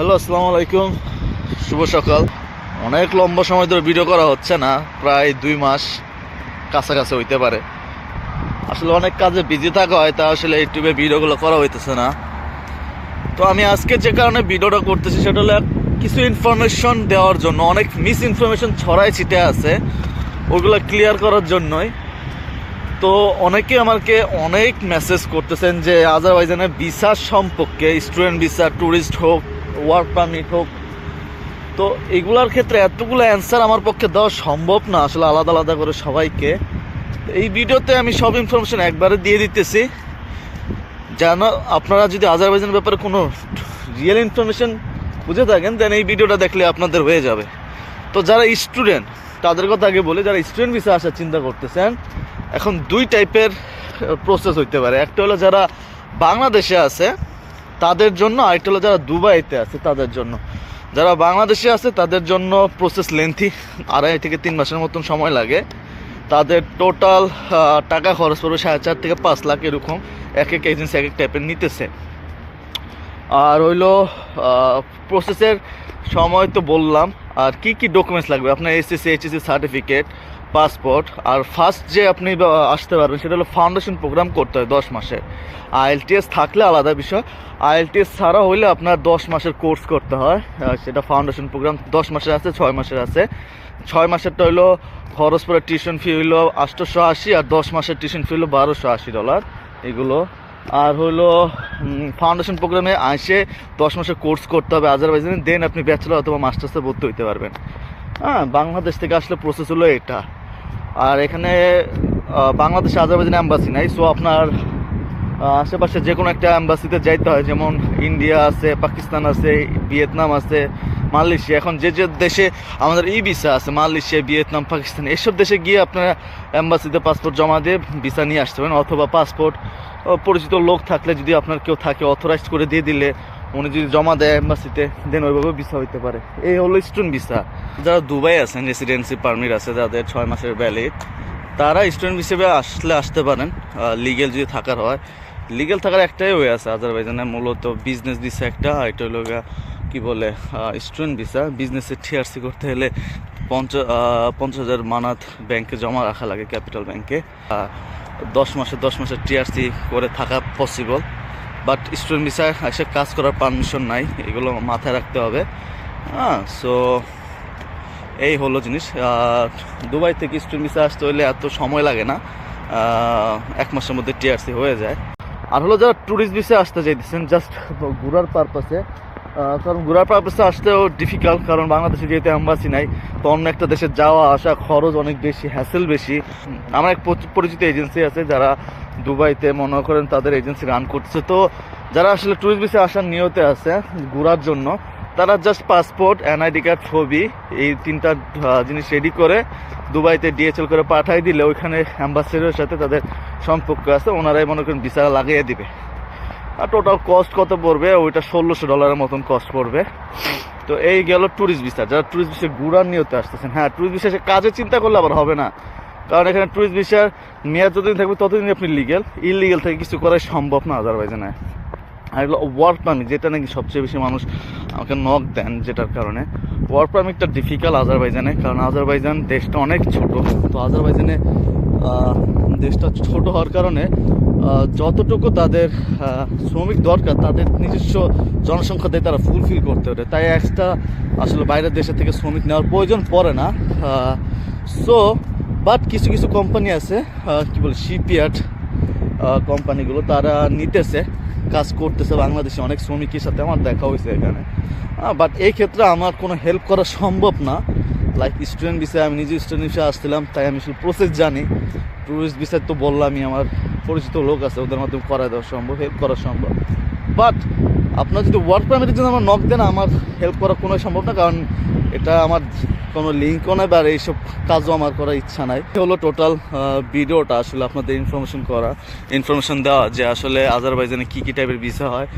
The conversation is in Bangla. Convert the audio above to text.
হ্যালো, আসসালামু আলাইকুম। শুভ সকাল। অনেক লম্বা সময় ধরে ভিডিও করা হচ্ছে না, প্রায় দুই মাস কাছাকাছি হইতে পারে। আসলে অনেক কাজে বিজি থাকা হয়, তা আসলে ইউটিউবে ভিডিওগুলো করা হইতেছে না। তো আমি আজকে যে কারণে ভিডিওটা করতেছি, সেটা হলো কিছু ইনফরমেশন দেওয়ার জন্য, অনেক মিস ইনফরমেশন ছড়ায় ছিটে আছে, ওগুলো ক্লিয়ার করার জন্যই। তো অনেকে আমাকে অনেক মেসেজ করতেছেন যে, আজারবাইজানের ভিসা সম্পর্কে স্টুডেন্ট ভিসা ট্যুরিস্ট হোক ওয়ার্ক পারমিট হোক। তো এগুলার ক্ষেত্রে এতগুলো অ্যান্সার আমার পক্ষে দেওয়া সম্ভব না, আসলে আলাদা আলাদা করে সবাইকে। এই ভিডিওতে আমি সব ইনফরমেশন একবারে দিয়ে দিতেছি। যেন আপনারা যদি আজারবাইজানের ব্যাপারে কোনো রিয়েল ইনফরমেশন বুঝে থাকেন দেন এই ভিডিওটা দেখলে আপনাদের হয়ে যাবে। তো যারা স্টুডেন্ট তাদের কথা আগে বলে, যারা স্টুডেন্ট ভিসা আসার চিন্তা করতেছেন, এখন দুই টাইপের প্রসেস হইতে পারে। একটা হলো যারা বাংলাদেশে আছে তাদের জন্য আরেকটা হলো যারা দুবাইতে আছে, তাদের জন্য। যারা বাংলাদেশে আছে, তাদের জন্য প্রসেস লেন্থি আড়াই থেকে তিন মাসের মতন সময় লাগে। তাদের টোটাল টাকা খরচ পড়বে সাড়ে চার থেকে পাঁচ লাখ এরকম, এক এক এজেন্সি এক এক টাইপের নিতেছে। আর হইল প্রসেসের সময় তো বললাম, আর কি কি ডকুমেন্টস লাগবে? আপনার এসএসসি এইচএসসি সার্টিফিকেট পাসপোর্ট আর ফার্স্ট যে আপনি আসতে পারবেন সেটা হলো ফাউন্ডেশন প্রোগ্রাম করতে হয় দশ মাসে। আইএলটিএস থাকলে আলাদা বিষয়। আইএলটিএস ছাড়া হইলে আপনার দশ মাসের কোর্স করতে হয়। সেটা ফাউন্ডেশন প্রোগ্রাম দশ মাসের আছে, ছয় মাসের আছে। ছয় মাসেরটা হইল খরচ পরে টিউশন ফি হইল আটশোশো আশি আর দশ মাসের টিউশন ফি হইল বারোশো আশি ডলার এগুলো। আর হলো ফাউন্ডেশন প্রোগ্রামে আসে দশ মাসের কোর্স করতে হবে আজারবাইজানে দেন আপনি ব্যাচেলর অথবা মাস্টার্সে ভর্তি হইতে পারবেন। হ্যাঁ বাংলাদেশ থেকে আসলে প্রসেস হলো এটা। আর এখানে বাংলাদেশ আজারবাইজান অ্যাম্বাসি নাই সো আপনার আশেপাশে যে কোনো একটা অ্যাম্বাসিতে যাইতে হয়, যেমন ইন্ডিয়া আছে পাকিস্তান আছে ভিয়েতনাম আছে মালয়েশিয়া, এখন যে যে দেশে আমাদের ই ভিসা আছে, মালয়েশিয়া, ভিয়েতনাম, পাকিস্তান, এসব দেশে গিয়ে আপনারা অ্যাম্বাসিতে পাসপোর্ট জমা দিয়ে ভিসা নিয়ে আসতে পারেন, অথবা পাসপোর্ট পরিচিত লোক থাকলে যদি আপনার কেউ থাকে অথরাইজ করে দিয়ে দিলে, উনি যদি জমা দেয় অ্যাম্বাসিতে দেন ওইভাবে ভিসা হইতে পারে। এই হলো স্টুডেন্ট ভিসা যারা দুবাই আছেন রেসিডেন্সি পারমিট আছে, যাদের ছয় মাসের ভ্যালিড তারা স্টুডেন্ট হিসেবে আসলে আসতে পারেন। লিগেল যদি থাকার হয় লিগেল থাকার একটাই ওয়ে আছে আজারবাইজানে মূলত বিজনেস দিচ্ছে একটা এটা হলো কি বলে স্টুডেন্ট ভিসা বিজনেসের টিআরসি করতে হলে পঞ্চাশ পঞ্চাশ হাজার মানাত ব্যাংকে জমা রাখা লাগে ক্যাপিটাল ব্যাংকে। দশ মাসে, দশ মাসের টিআরসি করে থাকা পসিবল বাট স্টুডেন্ট ভিসা এসে কাজ করার পারমিশন নাই, এগুলো মাথায় রাখতে হবে। হ্যাঁ সো এই হলো জিনিস। দুবাই থেকে স্টুডেন্ট ভিসা আসতে হলে এত সময় লাগে না। এক মাসের মধ্যে টিআরসি হয়ে যায়। আর হলো যারা ট্যুরিস্ট ভিসা আসতে চাইতেছেন জাস্ট ঘোরার পারপাসে কারণ ঘোরার পারপাসে আসতেও ডিফিকাল্ট কারণ বাংলাদেশে যেহেতু অ্যাম্বাসি নাই, তো অন্য একটা দেশে যাওয়া, আসা খরচ অনেক বেশি হ্যাসেল বেশি। আমার এক পরিচিত এজেন্সি আছে যারা দুবাইতে মনে করেন তাদের এজেন্সি রান করছে তো যারা আসলে ট্যুরিস্ট ভিসা আসার নিয়তে আছে ঘোরার জন্য, তারা জাস্ট পাসপোর্ট এনআইডি কার্ড ছবি, এই তিনটা জিনিস রেডি করে দুবাইতে ডিএচএল করে পাঠাই দিলে ওইখানে অ্যাম্বাসেডারের সাথে তাদের সম্পর্ক আছে, ওনারাই মনে করেন বিচারা লাগিয়ে দিবে। আর টোটাল কস্ট কত পড়বে? ওইটা ষোলোশো ডলারের মতন কস্ট পড়বে। তো এই গেল ট্যুরিস্ট ভিসা যারা ট্যুরিস্ট ভিসা ঘুরার নিয়তে আসতেছেন হ্যাঁ ট্যুরিস্ট ভিসা কাজে চিন্তা করলে আবার হবে না। কারণ এখানে ট্যুরিস্ট ভিসার মেয়াদ যতদিন থাকবে ততদিন আপনি লিগেল ইলিগেল থেকে কিছু করাই সম্ভব না আজারবাইজানে আর এগুলো ওয়ার্ক পারমিট যেটা নাকি সবচেয়ে বেশি মানুষ আমাকে নক দেন যেটার কারণে। ওয়ার্ক পারমিটটা ডিফিকাল্ট আজারবাইজানে কারণ আজারবাইজান দেশটা অনেক ছোট। তো আজারবাইজানে দেশটা ছোট হওয়ার কারণে যতটুকু তাদের শ্রমিক দরকার, তাদের নিজস্ব জনসংখ্যা দিয়ে তারা ফুলফিল করতে পারে। তাই এক্সট্রা আসলে বাইরের দেশের থেকে শ্রমিক নেওয়ার প্রয়োজন পড়ে না। সো বাট কিছু কিছু কোম্পানি আছে কি বলে শিপইয়ার্ড কোম্পানিগুলো তারা নিতেছে, কাজ করতেছে। বাংলাদেশে অনেক শ্রমিকের সাথে আমার দেখা হয়েছে এখানে। বাট এই ক্ষেত্রে আমার কোনো হেল্প করা সম্ভব না। লাইক স্টুডেন্ট বিষয়ে আমি নিজে স্টুডেন্ট বিষয়ে আসছিলাম, তাই আমি শুধু প্রসেস জানি। ট্যুরিস্ট বিষয়ে তো বললামই, আমার পরিচিত লোক আছে, ওদের মাধ্যমে করা দেওয়া সম্ভব হেল্প করা সম্ভব। বাট আপনার যদি ওয়ার্ক পারমিটের জন্য আমার নক দেন, আমার হেল্প করা কোনো সম্ভব না, কারণ এটা আমার কোনো লিঙ্কও নাই বা এইসব কাজও আমার করার ইচ্ছা নাই। হলো টোটাল ভিডিওটা আসলে আপনাদের ইনফরমেশন করা ইনফরমেশন দেওয়া যে আসলে আজারবাইজানে কী কী টাইপের ভিসা হয়।